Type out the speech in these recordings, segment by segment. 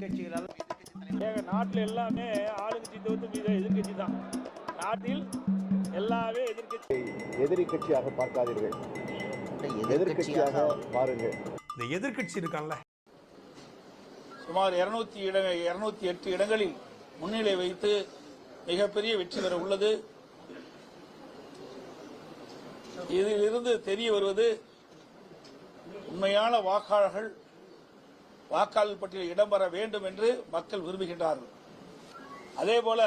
எதிர்க்கட்சிகளால் ஏங்க நாட்டில் எல்லாமே ஆளுங்கட்சி தவிர்த்து மீது எதிர்க்கட்சி தான். நாட்டில் எல்லாமே எதிர்க்கட்சி எதிரி கட்சியாக பார்க்காதீர்கள் எதிர்க்கட்சியாக பாருங்கள். இந்த எதிர்க்கட்சி இருக்கான்ல. சுமார் இருநூத்தி இட இருநூத்தி எட்டு இடங்களில் முன்னிலை வைத்து மிகப்பெரிய வெற்றி பெற உள்ளது. இதிலிருந்து தெரிய வருவது உண்மையான வாக்காளர்கள் வாக்காளர் பட்டியலில் இடம்பெற வேண்டும் என்று மக்கள் விரும்புகின்றார்கள். அதேபோல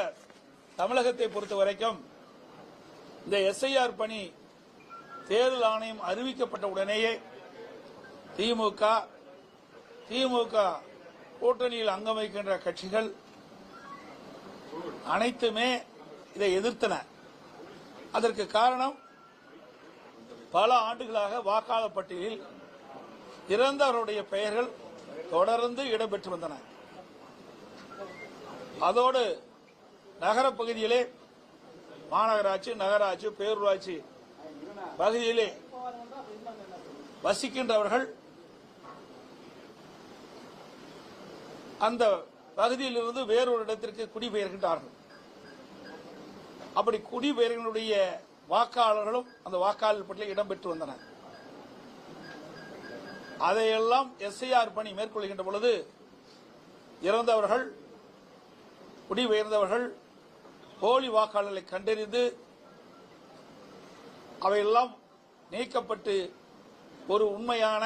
தமிழகத்தை பொறுத்த வரைக்கும் இந்த எஸ்ஐஆர் பணி தேர்தல் ஆணையம் அறிவிக்கப்பட்ட உடனேயே திமுக திமுக கூட்டணியில் அங்கம் வைக்கின்ற கட்சிகள் அனைத்துமே இதை எதிர்த்தன. அதற்கு காரணம் பல ஆண்டுகளாக வாக்காளர் பட்டியலில் இறந்தவருடைய பெயர்கள் தொடர்ந்து இடம்பெற்று வந்தன. அதோடு நகர பகுதியிலே மாநகராட்சி நகராட்சி பேரூராட்சி பகுதியிலே வசிக்கின்றவர்கள் அந்த பகுதியிலிருந்து வேறொரு இடத்திற்கு குடிபெயர்கின்றார்கள். அப்படி குடிபெயர்களுடைய வாக்காளர்களும் அந்த வாக்காளர் பட்டியலில் இடம்பெற்று வந்தனர். அதையெல்லாம் எஸ்ஐஆர் பணி மேற்கொள்கின்ற பொழுது இறந்தவர்கள் குடிபெயர்ந்தவர்கள் போலி வாக்காளர்களை கண்டறிந்து அவையெல்லாம் நீக்கப்பட்டு ஒரு உண்மையான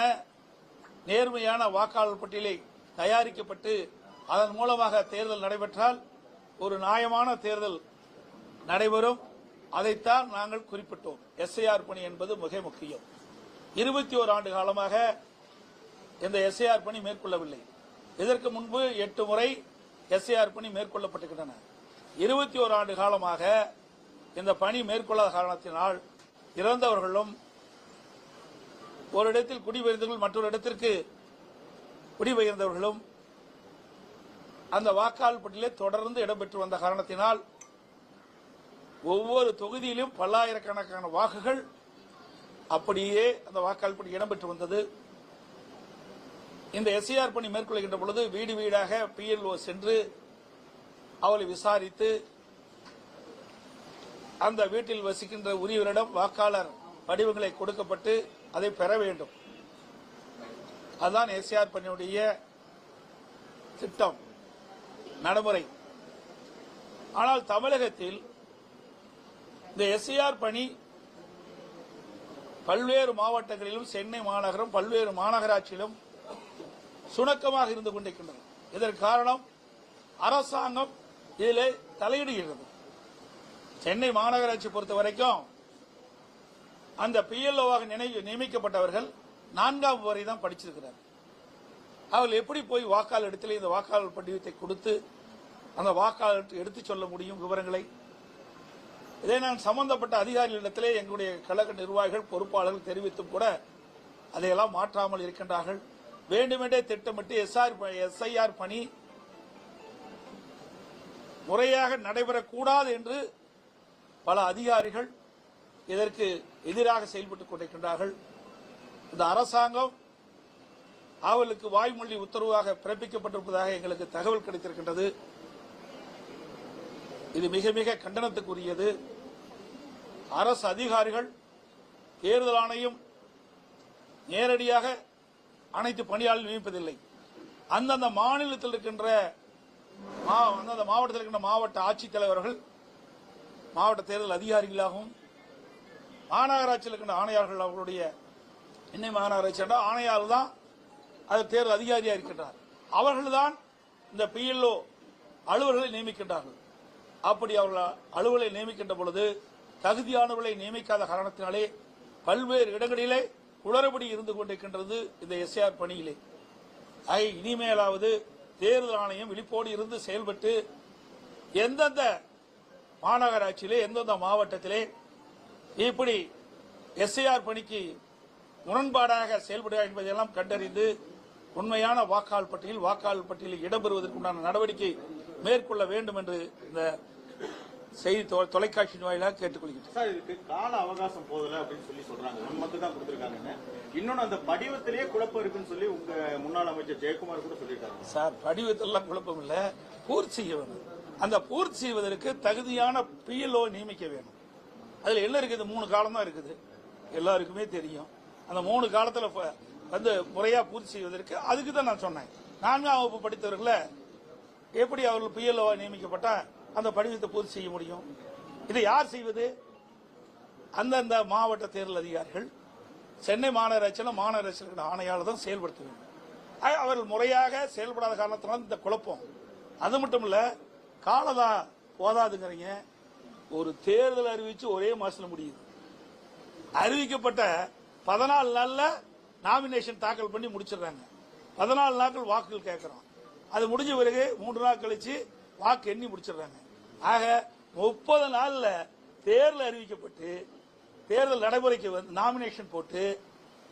நேர்மையான வாக்காளர் பட்டியலை தயாரிக்கப்பட்டு அதன் மூலமாக தேர்தல் நடைபெற்றால் ஒரு நியாயமான தேர்தல் நடைபெறும். அதைத்தான் நாங்கள் குறிப்பிட்டோம். எஸ்ஐஆர் பணி என்பது மிக முக்கியம். இருபத்தி ஓரு ஆண்டு காலமாக இந்த எஸ்ஐஆர் பணி மேற்கொள்ளவில்லை. இதற்கு முன்பு எட்டு முறை எஸ்ஐஆர் பணி மேற்கொள்ளப்பட்டுகின்றன. இருபத்தி ஒரு ஆண்டு காலமாக இந்த பணி மேற்கொள்ளாத காரணத்தினால் இறந்தவர்களும் ஒரு இடத்தில் குடிபெயர்ந்தவர்கள் மற்றொரு இடத்திற்கு குடிபெயர்ந்தவர்களும் அந்த வாக்காளர் பட்டியலே தொடர்ந்து இடம்பெற்று வந்த காரணத்தினால் ஒவ்வொரு தொகுதியிலும் பல்லாயிரக்கணக்கான வாக்குகள் அப்படியே அந்த வாக்காளர் பட்டியல் இடம்பெற்று வந்தது. இந்த எஸ்ஐஆர் பணி மேற்கொள்கின்ற பொழுது வீடு வீடாக பிஎல்ஓ சென்று அவளை விசாரித்து அந்த வீட்டில் வசிக்கின்ற உரியவரிடம் வாக்காளர் படிவங்களை கொடுக்கப்பட்டு அதை பெற வேண்டும். அதுதான் எஸ்ஆர் பணியுடைய திட்டம் நடைமுறை. ஆனால் தமிழகத்தில் இந்த எஸ்ஐஆர் பணி பல்வேறு மாவட்டங்களிலும் சென்னை மாநகரம் பல்வேறு மாநகராட்சியிலும் சுணக்கமாக இருந்து கொண்டிருக்கின்றது. இதற்கு காரணம் அரசாங்கம் இதிலே தலையிடுகிறது. சென்னை மாநகராட்சி பொறுத்த வரைக்கும் அந்த பிஎல்ஓவாக நியமிக்கப்பட்டவர்கள் நான்காம் வரை தான் படிச்சிருக்கிறார் அவர்கள் எப்படி போய் வாக்காளர் இடத்துல இந்த வாக்காளர் படிவத்தை கொடுத்து அந்த வாக்காளர் எடுத்துச் சொல்ல முடியும் விவரங்களை? இதை நான் சம்பந்தப்பட்ட அதிகாரிகளிடத்திலே எங்களுடைய கழக நிர்வாகிகள் பொறுப்பாளர்கள் தெரிவித்தும் கூட அதையெல்லாம் மாற்றாமல் இருக்கின்றார்கள். வேண்டுமென்றே திட்டமிட்டு எஸ்ஆர் எஸ்ஐஆர் பணி முறையாக நடைபெறக்கூடாது என்று பல அதிகாரிகள் இதற்கு எதிராக செயல்பட்டுக் கொண்டிருக்கின்றார்கள். இந்த அரசாங்கம் அவர்களுக்கு வாய்மொழி உத்தரவாக பிறப்பிக்கப்பட்டிருப்பதாக எங்களுக்கு தகவல் கிடைத்திருக்கின்றது. இது மிக மிக கண்டனத்துக்குரியது. அரசு அதிகாரிகள் தேர்தல் ஆணையம் நேரடியாக அனைத்து பணியாளர்கள் நியமிப்பதில்லை. அந்தந்த மாநிலத்தில் இருக்கின்ற மா- அந்தந்த மாவட்டத்தில் இருக்கின்ற மாவட்ட ஆட்சித்தலைவர்கள் மாவட்ட தேர்தல் அதிகாரிகளாகவும் மாநகராட்சியில் இருக்கின்ற ஆணையாளர்கள் அவர்களுடைய சென்னை மாநகராட்சி என்றால் ஆணையாளர் தான் அது தேர்தல் அதிகாரியாக இருக்கின்றார். அவர்கள்தான் இந்த பிஎல்ஓ அலுவலர்களை நியமிக்கின்றார்கள். அப்படி அவர்கள் அலுவலை நியமிக்கின்ற பொழுது தகுதியானவர்களை நியமிக்காத காரணத்தினாலே பல்வேறு இடங்களிலே குளறுபடி இருந்து கொண்டிருக்கின்றது இந்த எஸ்ஆர் பணியிலே. ஆக இனிமேலாவது தேர்தல் ஆணையம் விழிப்போடு இருந்து செயல்பட்டு எந்தெந்த மாநகராட்சியிலே எந்தெந்த மாவட்டத்திலே இப்படி எஸ்ஐஆர் பணிக்கு முரண்பாடாக செயல்படுகிறார் என்பதையெல்லாம் கண்டறிந்து உண்மையான வாக்காளர் பட்டியல் வாக்காளர் பட்டியலில் இடம்பெறுவதற்குண்டான நடவடிக்கை மேற்கொள்ள வேண்டும் என்று இந்த செய்தி தொ- தொலைக்காட்சி வாயிலாக கேட்டுக்கொள்கிறேன் சார் இதுக்கு கால அவகாசம் போதல அப்படின்னு சொல்லி சொல்றாங்க. ஒன் மந்த் தான் கொடுத்துருக்காங்கன்னு. இன்னொன்னு அந்த படிவத்திலேயே குழப்பம் இருக்குன்னு சொல்லி உங்க முன்னாள் அமைச்சர் ஜெயக்குமார் கூட சொல்லியிருக்காங்க சார் படிவத்தெல்லாம் குழப்பம் இல்ல. பூர்த்தி செய்ய வேணும் அந்த பூர்த்தி செய்வதற்கு தகுதியான பிஎல்ஓ நியமிக்க வேணும். அதுல என்ன இருக்குது? மூணு காலம் தான் இருக்குது. எல்லாருக்குமே தெரியும். அந்த மூணு காலத்துல வந்து முறையா பூர்த்தி செய்வதற்கு அதுக்கு தான் நான் சொன்னேன். நான்காம் வகுப்பு படித்தவர்களை எப்படி அவர்கள் பிஎல்ஓ நியமிக்கப்பட்டா அந்த படிவத்தை பூர்த்தி செய்ய முடியும். இதை யார் செய்வது? அந்தந்த மாவட்ட தேர்தல் அதிகாரிகள் சென்னை மாநகராட்சியில் மாநகராட்சியின் ஆணையாளர் தான் செயல்படுத்த வேண்டும். அவர்கள் முறையாக செயல்படாத காரணத்தினால் இந்த குழப்பம். அது மட்டும் இல்லை காலதா போதாதுங்கிறீங்க. ஒரு தேர்தல் அறிவிச்சு ஒரே மாசத்துல முடியுது. அறிவிக்கப்பட்ட பதினாலு நாள்ல நாமினேஷன் தாக்கல் பண்ணி முடிச்சிடுறாங்க. பதினாலு நாட்கள் வாக்குகள் கேட்குறோம். அது முடிஞ்ச பிறகு மூன்று நாள் கழிச்சு வாக்கு எண்ணி முடிச்சிடுறாங்க. ஆக முப்பது நாள்ல தேர்தல் அறிவிக்கப்பட்டு தேர்தல் நடைமுறைக்கு வந்து நாமினேஷன் போட்டு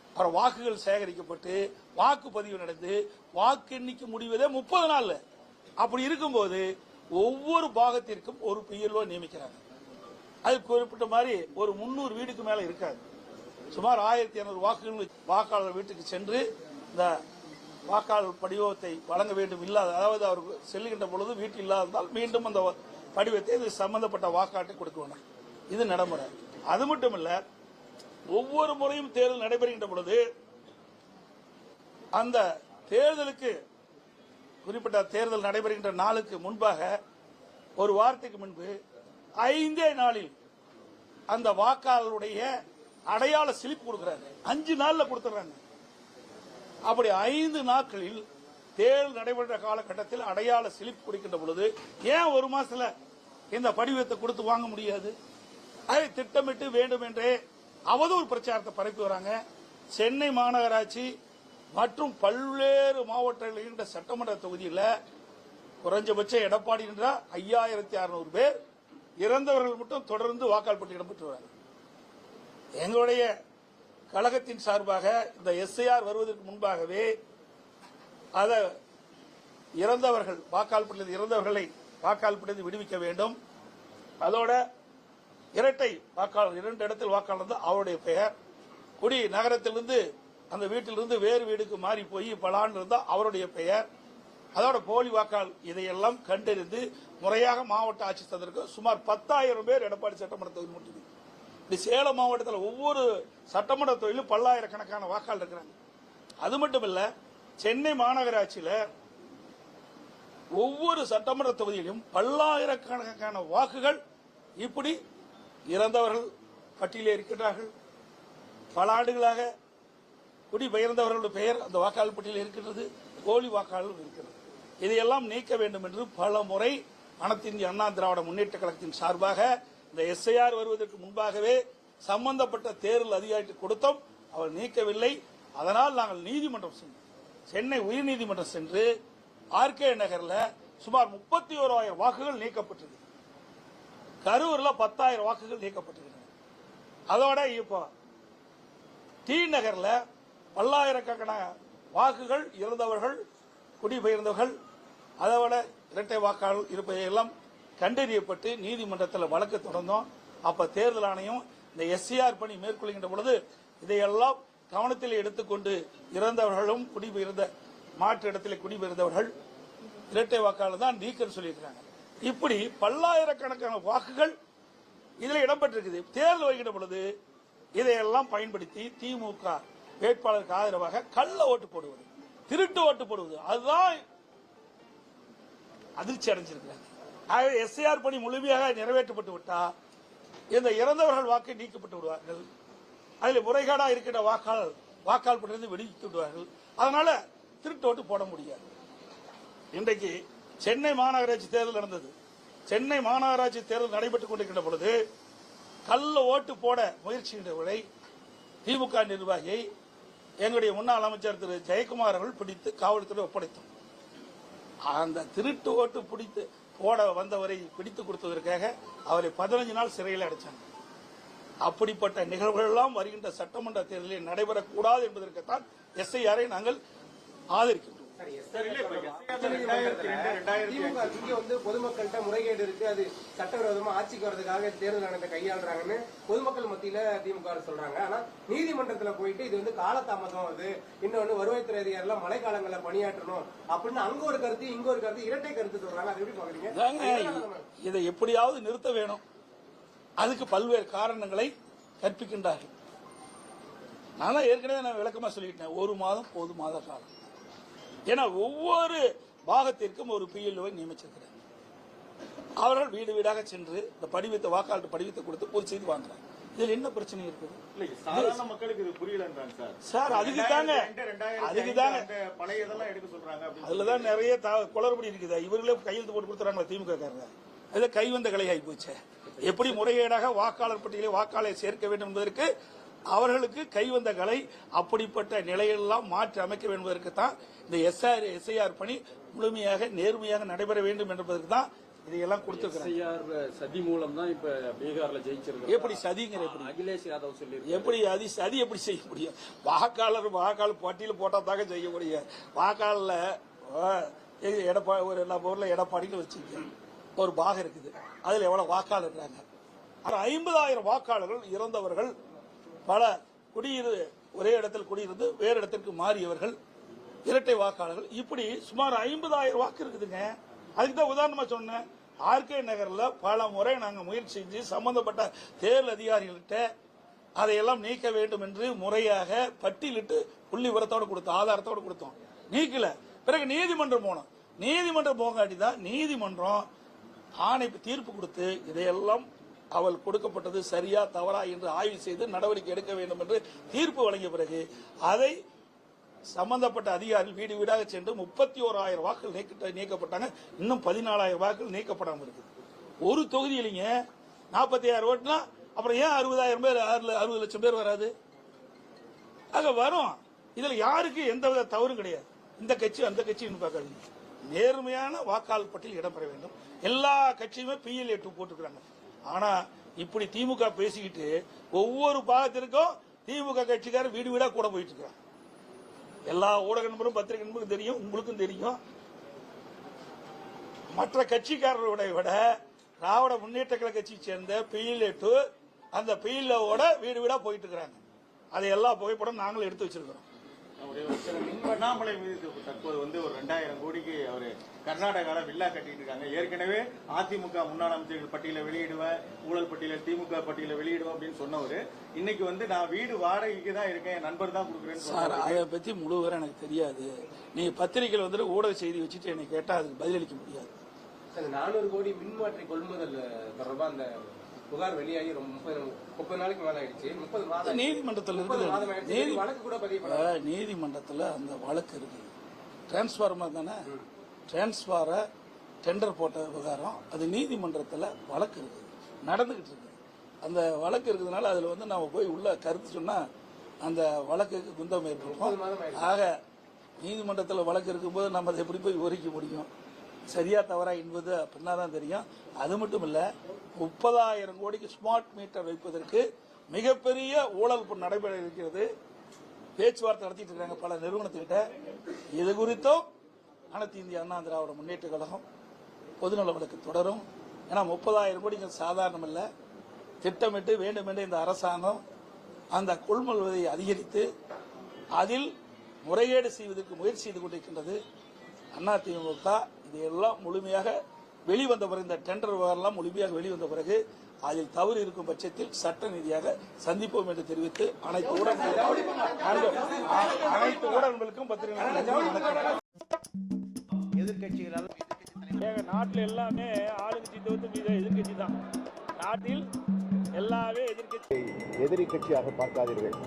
அப்புறம் வாக்குகள் சேகரிக்கப்பட்டு வாக்குப்பதிவு நடந்து வாக்கு எண்ணிக்கை முடிவதே முப்பது நாள்ல. அப்படி இருக்கும்போது ஒவ்வொரு பாகத்திற்கும் ஒரு பிஎல்ஓ நியமிக்கிறாங்க. அது குறிப்பிட்ட மாதிரி ஒரு முன்னூறு வீடுக்கு மேல இருக்காது. சுமார் ஆயிரத்தி இருநூறு வாக்குகள் வாக்காளர் வீட்டுக்கு சென்று இந்த வாக்காளர் படிவத்தை வழங்க வேண்டும் இல்லாத அதாவது அவர் செல்லுகின்ற பொழுது வீட்டில் இல்லாததால் மீண்டும் அந்த படிவத்தை இது சம்பந்தப்பட்ட வாக்காட்டை கொடுக்க வேண்டும். இது நடைமுறை. அது மட்டும் இல்ல ஒவ்வொரு முறையும் தேர்தல் நடைபெறுகின்ற பொழுது அந்த தேர்தலுக்கு குறிப்பிட்ட தேர்தல் நடைபெறுகின்ற நாளுக்கு முன்பாக ஒரு வாரத்துக்கு முன்பு ஐந்தே நாளில் அந்த வாக்காளருடைய அடையாள சிலிப் கொடுக்கிறாங்க. அஞ்சு நாள்ல கொடுத்துறாங்க அப்படி ஐந்து நாட்களில் தேர்தல் நடைபெற்ற காலகட்டத்தில் அடையாள சிலிப் கொடுக்கின்ற பொழுது ஏன் ஒரு மாசத்துல இந்த படிவத்தை கொடுத்து வாங்க முடியாது? அதை திட்டமிட்டு வேண்டும் என்றே அவதூறு பிரச்சாரத்தை பரப்பி வராங்க. சென்னை மாநகராட்சி மற்றும் பல்வேறு மாவட்டங்களில் இருக்கின்ற சட்டமன்ற தொகுதியில் குறைஞ்சபட்ச எடப்பாடி என்றால் ஐயாயிரத்தி அறுநூறு பேர் இறந்தவர்கள் மட்டும் தொடர்ந்து வாக்காளர் பட்டியலிடம் பெற்றுள்ளார்கள் எங்களுடைய கழகத்தின் சார்பாக இந்த எஸ்ஐஆர் வருவதற்கு முன்பாகவே அதை இறந்தவர்கள் வாக்காளர் இறந்தவர்களை வாக்காளர் விடுவிக்க வேண்டும். அதோட இரட்டை வாக்காளர் இரண்டு இடத்தில் வாக்காளர் அவருடைய பெயர். குடி நகரத்திலிருந்து அந்த வீட்டிலிருந்து வேறு வீடுக்கு மாறி போய் பல ஆண்டு இருந்தால் அவருடைய பெயர். அதோட போலி வாக்காளர் இதையெல்லாம் கண்டறிந்து முறையாக மாவட்ட ஆட்சித்ததற்கு சுமார் பத்தாயிரம் பேர் எடப்பாடி சட்டமன்ற தொகுதி இப்படி சேலம் மாவட்டத்தில் ஒவ்வொரு சட்டமன்ற தொழிலும் பல்லாயிரக்கணக்கான வாக்காளர் இருக்கிறாங்க. அது மட்டும் இல்ல சென்னை மாநகராட்சியில் ஒவ்வொரு சட்டமன்ற தொகுதியிலும் பல்லாயிரக்கணக்கான வாக்குகள் இப்படி இறந்தவர்கள் பட்டியலில் இருக்கின்றார்கள். பல ஆண்டுகளாக குடிபெயர்ந்தவர்களுடைய பெயர் அந்த வாக்காளர் பட்டியலில் இருக்கின்றது போலி வாக்காளர்கள் இருக்கிறது இதையெல்லாம் நீக்க வேண்டும் என்று பல முறை அனைத்து இந்திய அண்ணா திராவிட முன்னேற்ற கழகத்தின் சார்பாக இந்த எஸ்ஐஆர் வருவதற்கு முன்பாகவே சம்பந்தப்பட்ட தேர்தல் அதிகாரிக்கு கொடுத்தோம். அவர் நீக்கவில்லை. அதனால் நாங்கள் நீதிமன்றம் சென்றோம் சென்னை உயர்நீதிமன்றம் சென்று ஆர்கே நகரில் சுமார் முப்பத்தி ஓராயிரம் வாக்குகள் நீக்கப்பட்டது கரூர்ல பத்தாயிரம் வாக்குகள் நீக்கப்பட்டிருக்கிறது அதோட இப்போ டி நகர்ல பல்லாயிரக்கணக்கான வாக்குகள் இறந்தவர்கள் குடிபெயர்ந்தவர்கள் அதோட இரட்டை வாக்காளர் இருப்பதையெல்லாம் கண்டறியப்பட்டு நீதிமன்றத்தில் வழக்கு தொடர்ந்தோம். அப்ப தேர்தல் ஆணையம் இந்த எஸ்சிஆர் பணி மேற்கொள்கின்ற பொழுது இதையெல்லாம் கவனத்தில் எடுத்துக்கொண்டு இறந்தவர்களும் குடிபெயர்ந்த மாற்று இடத்தில் குடிபெயர்ந்தவர்கள் இரட்டை வாக்காளர் தான் நீக்கம் சொல்லியிருக்காங்க இப்படி பல்லாயிரக்கணக்கான வாக்குகள் இதில் இடம்பெற்றிருக்குது. தேர்தல் வருகின்ற பொழுது இதையெல்லாம் பயன்படுத்தி திமுக வேட்பாளருக்கு ஆதரவாக கள்ள ஓட்டு போடுவது திருட்டு ஓட்டு போடுவது. அதுதான் அதிர்ச்சி அடைஞ்சிருக்கிறாங்க ஆகவே எஸ்ஐஆர் பணி முழுமையாக நிறைவேற்றப்பட்டு விட்டால் இந்த இறந்தவர்கள் வாக்கை நீக்கப்பட்டு விடுவார்கள். அதில் முறைகேடாக இருக்கின்ற வாக்காளர் வாக்காளர் பட்டியலிருந்து விடுவித்து விடுவார்கள். அதனால திருட்டு ஓட்டு போட முடியாது. இன்றைக்கு சென்னை மாநகராட்சி தேர்தல் நடந்தது. சென்னை மாநகராட்சி தேர்தல் நடைபெற்றுக் கொண்டிருக்கின்ற பொழுது கள்ள ஓட்டு போட முயற்சிகின்றவர்களை திமுக நிர்வாகியை எங்களுடைய முன்னாள் அமைச்சர் திரு ஜெயக்குமார் அவர்கள் பிடித்து காவல்துறை ஒப்படைத்தோம். அந்த திருட்டு ஓட்டு பிடித்து ஓட வந்தவரை பிடித்து கொடுத்ததற்காக அவரை பதினஞ்சு நாள் சிறையில் அடைச்சாங்க. அப்படிப்பட்ட நிகழ்வுகள் எல்லாம் வருகின்ற சட்டமன்ற தேர்தலில் நடைபெறக்கூடாது என்பதற்குத்தான் எஸ்ஐஆரை நாங்கள் ஆதரிக்கிறோம். திமுக இங்க வந்து பொதுமக்கள்கிட்ட முறைகேடு இருக்கு. அது சட்டவிரோதமா ஆட்சிக்கு வர்றதுக்காக தேர்தல் நடந்த கையாளுறாங்கன்னு பொதுமக்கள் மத்தியில திமுக சொல்றாங்க. ஆனா நீதிமன்றத்துல போயிட்டு இது வந்து காலதாமதம் அது. இன்னொன்னு வருவாய்த்துறை அதிகாரிகள் மழைக்காலங்கள்ல பணியாற்றணும் அப்படின்னு அங்க ஒரு கருத்து இங்க ஒரு கருத்து இரட்டை கருத்து சொல்றாங்க. அது எப்படி பாக்குறீங்க இதை எப்படியாவது நிறுத்த வேணும். அதுக்கு பல்வேறு காரணங்களை கற்பிக்கின்றார்கள். நான் ஏற்கனவே நான் விளக்கமா சொல்லிட்டேன் ஒரு மாதம் போது மாத காலம். ஏன்னா ஒவ்வொரு பாகத்திற்கும் ஒரு பிஎல்ஓவை நியமிச்சிருக்கிறார். அவர்கள் வீடு வீடாக சென்று இந்த படிவத்தை வாக்காளர் படிவத்தை கொடுத்து பொது செய்தி வாங்குறாங்க இதில் என்ன பிரச்சனை இருக்குது? இல்ல சாதாரண மக்களுக்கு இது புரியலன்றாங்க சார். அதுக்கு தாங்க. அதுக்கு தாங்க. பழைய இதெல்லாம் எடுக்க சொல்றாங்க அதுலதான் நிறைய குளறுபடி இருக்குது. இவர்களே கையெழுத்து போட்டு கொடுத்துறாங்களா திமுக காரங்க. அது கைவந்த கலையாகி போச்சு எப்படி முறைகேடாக வாக்காளர் பட்டியலை வாக்காளரை சேர்க்க வேண்டும் என்பதற்கு அவர்களுக்கு கைவந்த கலை அப்படிப்பட்ட நிலையெல்லாம் மாற்றி அமைக்க வேண்டும் என்பதற்கு தான் இந்த எஸ்ஆர் எஸ்ஐஆர் பணி முழுமையாக நேர்மையாக நடைபெற வேண்டும் என்பதற்கு தான் இதையெல்லாம் கொடுத்திருக்கிறாங்க. எஸ்ஐஆர் சதி மூலம் தான் இப்ப பீகார்ல ஜெயிச்சிருக்கு எப்படி சதிங்கிற எப்படி? அகிலேஷ் யாதவ் சொல்லி எப்படி அது சதி எப்படி செய்ய முடியும்? வாக்காளர் வாக்காளர் பட்டியல் போட்டா தாங்க செய்ய முடியும். வாக்காளர்ல எடப்பா ஒரு நம்ம ஊர்ல எடப்பாடின்னு வச்சுக்க ஒரு பாகம் இருக்குது. அதுல எவ்வளவு வாக்காளர் இருக்காங்க ஐம்பதாயிரம் வாக்காளர்கள் இறந்தவர்கள் பல குடியிரு ஒரே இடத்தில் குடியிருந்து வேறு இடத்திற்கு மாறியவர்கள் இரட்டை வாக்காளர்கள். இப்படி சுமார் ஐம்பதாயிரம் வாக்கு இருக்குதுங்க. அதுக்கு தான் உதாரணமா சொன்னேன். ஆர்கே நகரில் பல முறை நாங்கள் முயற்சி செஞ்சு சம்பந்தப்பட்ட தேர்தல் அதிகாரிகள்கிட்ட அதையெல்லாம் நீக்க வேண்டும் என்று முறையாக பட்டியலிட்டு புள்ளி விவரத்தோடு கொடுத்தோம் ஆதாரத்தோடு கொடுத்தோம். நீக்கல. பிறகு நீதிமன்றம் போனோம். நீதிமன்றம் போகாட்டி தான் நீதிமன்றம் ஆணை தீர்ப்பு கொடுத்து இதையெல்லாம் அவள் கொடுக்கப்பட்டது சரியா தவறா என்று ஆய்வு செய்து நடவடிக்கை எடுக்க வேண்டும் என்று தீர்ப்பு வழங்கிய பிறகு அதை சம்பந்தப்பட்ட அதிகாரிகள் வீடு வீடாக சென்று முப்பத்தி ஓராயிரம் வாக்குகள் நீக்க நீக்கப்பட்டாங்க. இன்னும் பதினாலாயிரம் வாக்குகள் நீக்கப்படாமல் இருக்குது ஒரு தொகுதியிலிங்க நாற்பத்தி ஆயிரம் ஓட்டுனா அப்புறம் ஏன் அறுபதாயிரம் பேர் அறுபது அறுபது லட்சம் பேர் வராது? ஆக வரும். இதுல யாருக்கு எந்த வித தவறும் கிடையாது. இந்த கட்சி அந்த கட்சின்னு பார்க்காதீங்க. நேர்மையான வாக்காளர் பட்டியல் இடம்பெற வேண்டும். எல்லா கட்சியுமே பிஎல்ஏ டூ போட்டுக்கிறாங்க ஆனா இப்படி திமுக பேசிக்கிட்டு ஒவ்வொரு பாகத்திற்கும் திமுக கட்சிக்காரர் வீடு வீடா கூட போயிட்டு இருக்காங்க எல்லா ஊடக நண்பரும் பத்திரிகை நண்பருக்கும் தெரியும் உங்களுக்கும் தெரியும். மற்ற கட்சிக்காரர்களை விட திராவிட முன்னேற்ற கழக கட்சியை சேர்ந்த பிஎல்ஏ டூ அந்த பெயிலோட வீடு வீடா போயிட்டு இருக்கிறாங்க. அதை எல்லா புகைப்படம் நாங்களும் எடுத்து வச்சிருக்கிறோம். அண்ணாமலை மீது தற்போது வந்து ஒரு ரெண்டாயிரம் கோடிக்கு அவரு கர்நாடகால வில்லா கட்டிட்டு இருக்காங்க. ஏற்கனவே அதிமுக முன்னாள் அமைச்சர்கள் பட்டியலை வெளியிடுவேன் ஊழல் பட்டியல திமுக பட்டியலை வெளியிடுவேன் அப்படின்னு சொன்னவர். இன்னைக்கு வந்து நான் வீடு வாடகைக்கு தான் இருக்கேன் என் நண்பர் தான் கொடுக்குறேன்னு சார் சொன்னாரு அதை பத்தி முழு விவரம் எனக்கு தெரியாது. நீங்க பத்திரிகையில் வந்துட்டு ஊடக செய்தி வச்சுட்டு என்னை கேட்டா அதுக்கு பதிலளிக்க முடியாது. அந்த நானூறு கோடி மின்மாற்றி கொள்முதல் தொடர்பா அந்த புகார் வெளியாகி ரொம்ப முப்பது முப்பது நாளைக்கு மேல ஆயிடுச்சு. முப்பது மாதம் நீதிமன்றத்தில் இருக்குது. ஆயிடுச்சு. நீதி வழக்கு கூட பதிவு நீதிமன்றத்தில் அந்த வழக்கு இருக்குது. டிரான்ஸ்ஃபார்மர் தானே? டிரான்ஸ்ஃபாரை டெண்டர் போட்ட விவகாரம் அது நீதிமன்றத்தில் வழக்கு இருக்குது. நடந்துகிட்டு இருக்குது. அந்த வழக்கு இருக்கிறதுனால அதில் வந்து நம்ம போய் உள்ள கருத்து சொன்னா அந்த வழக்குக்கு குந்தம் ஏற்படும் ஆக நீதிமன்றத்தில் வழக்கு இருக்கும்போது நம்ம அதை எப்படி போய் விவரிக்க முடியும்? சரியா தவறா என்பது அப்படின்னா தான் தெரியும். அது மட்டும் இல்ல முப்பதாயிரம் கோடிக்கு ஸ்மார்ட் மீட்டர் வைப்பதற்கு மிகப்பெரிய ஊழல் நடைபெற இருக்கிறது. பேச்சுவார்த்தை நடத்திட்டு இருக்காங்க பல நிறுவனத்துக்கிட்ட. இது குறித்தும் அனைத்து இந்திய அண்ணா திராவிட முன்னேற்ற கழகம் பொதுநல வழக்கு தொடரும். ஏன்னா முப்பதாயிரம் கோடிகள் சாதாரணம் இல்ல. திட்டமிட்டு வேண்டுமென்றே இந்த அரசாங்கம் அந்த கொள்முதலை அதிகரித்து அதில் முறைகேடு செய்வதற்கு முயற்சி செய்து கொண்டிருக்கின்றது. அதிமுக இதையெல்லாம் முழுமையாக வெளிவந்த பிறகு இந்த டெண்டர் விவகாரம் முழுமையாக வெளிவந்த பிறகு அதில் தவறு இருக்கும் பட்சத்தில் சட்ட ரீதியாக சந்திப்போம் என்று தெரிவித்து அனைத்து ஊடகங்களுக்கும் அனைத்து ஊடகங்களுக்கும் பத்திரிகை எதிர்கட்சிகளால் நாட்டில் எல்லாமே ஆளுங்கட்சி தவிர்த்து மீத எதிர்கட்சி தான். நாட்டில் எல்லாமே எதிர்கட்சி எதிரி கட்சியாக பார்க்காதீர்கள்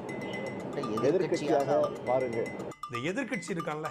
எதிர்கட்சியாக பாருங்கள். இந்த எதிர்க்கட்சி இருக்கான்ல.